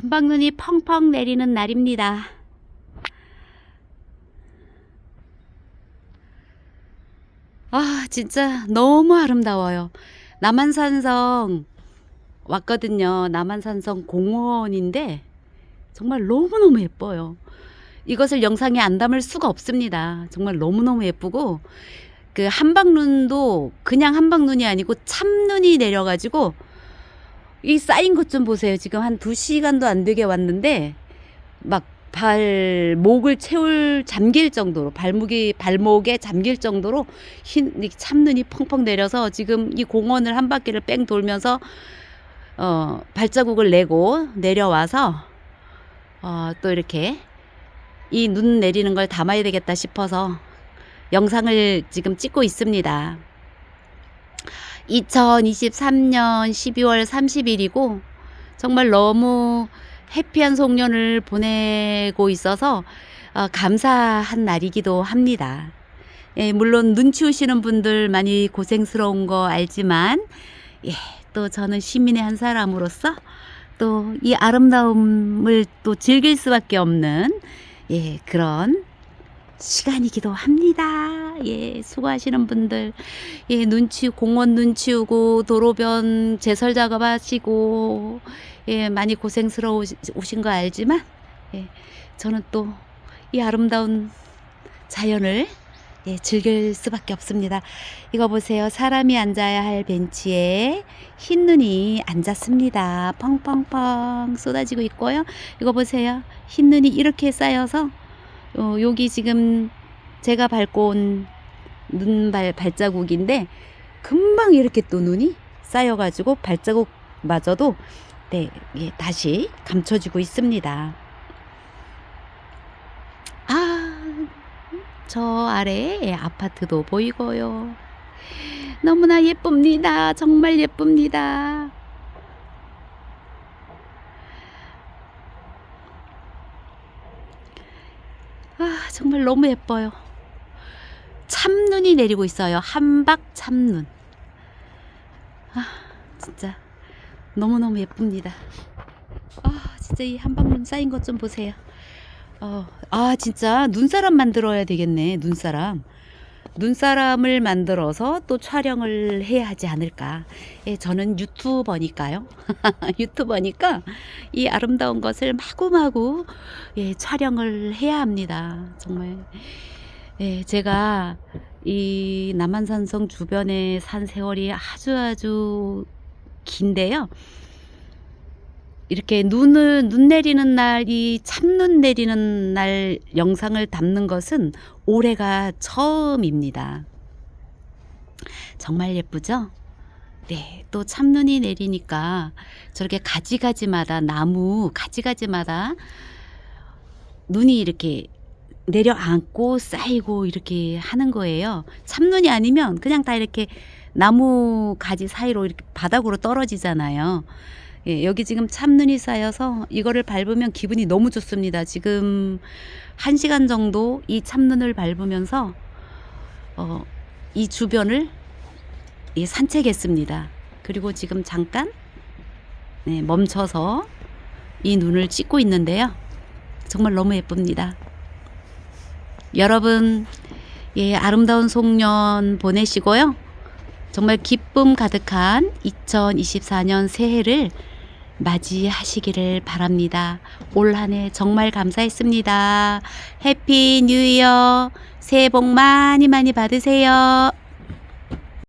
한방눈이 펑펑 내리는 날입니다. 아, 진짜 너무 아름다워요. 남한산성 왔거든요. 남한산성 공원인데 정말 너무너무 예뻐요. 이것을 영상에 안 담을 수가 없습니다. 정말 너무너무 예쁘고 그 한방눈도 그냥 한방눈이 아니고 참눈이 내려가지고 이 쌓인 것 좀 보세요. 지금 한 두 시간도 안 되게 왔는데 막 발목을 채울 잠길 정도로 발목이 발목에 잠길 정도로 흰이 참눈이 펑펑 내려서 지금 이 공원을 한 바퀴를 뺑 돌면서 어 발자국을 내고 내려와서 어 또 이렇게 이 눈 내리는 걸 담아야 되겠다 싶어서 영상을 지금 찍고 있습니다. 2023년 12월 30일이고 정말 너무 해피한 송년을 보내고 있어서 어, 감사한 날이기도 합니다. 예, 물론 눈 치우시는 분들 많이 고생스러운 거 알지만 예, 또 저는 시민의 한 사람으로서 또 이 아름다움을 또 즐길 수밖에 없는 예, 그런 시간이기도 합니다. 예, 수고하시는 분들, 예, 눈 치우, 공원 눈 치우고, 도로변 제설 작업하시고, 예, 많이 고생스러우신 거 알지만, 예, 저는 또 이 아름다운 자연을 예, 즐길 수밖에 없습니다. 이거 보세요. 사람이 앉아야 할 벤치에 흰 눈이 앉았습니다. 펑펑펑 쏟아지고 있고요. 이거 보세요. 흰 눈이 이렇게 쌓여서 어, 여기 지금 제가 밟고 온 눈발 발자국인데 금방 이렇게 또 눈이 쌓여가지고 발자국마저도 네, 예, 다시 감춰지고 있습니다. 아, 저 아래에 아파트도 보이고요. 너무나 예쁩니다. 정말 예쁩니다. 아, 정말 너무 예뻐요. 참눈이 내리고 있어요. 한박 참눈. 아, 진짜 너무너무 예쁩니다. 아, 진짜 이 한박눈 쌓인 것 좀 보세요. 어, 아, 진짜 눈사람 만들어야 되겠네. 눈사람. 눈사람을 만들어서 또 촬영을 해야 하지 않을까. 예, 저는 유튜버니까요. 유튜버니까 이 아름다운 것을 마구마구 예, 촬영을 해야 합니다. 정말. 예, 제가 이 남한산성 주변에 산 세월이 아주 아주 긴데요. 이렇게 눈을 눈 내리는 날, 이 참눈 내리는 날 영상을 담는 것은 올해가 처음입니다. 정말 예쁘죠? 네, 또 참눈이 내리니까 저렇게 가지가지마다 나무 가지가지마다 눈이 이렇게 내려앉고 쌓이고 이렇게 하는 거예요. 참눈이 아니면 그냥 다 이렇게 나무 가지 사이로 이렇게 바닥으로 떨어지잖아요. 예, 여기 지금 참눈이 쌓여서 이거를 밟으면 기분이 너무 좋습니다. 지금 한 시간 정도 이 참눈을 밟으면서 어, 이 주변을 예, 산책했습니다. 그리고 지금 잠깐 네, 멈춰서 이 눈을 찍고 있는데요. 정말 너무 예쁩니다. 여러분, 예, 아름다운 송년 보내시고요. 정말 기쁨 가득한 2024년 새해를 맞이하시기를 바랍니다. 올 한 해 정말 감사했습니다. 해피 뉴 이어 새해 복 많이 많이 받으세요.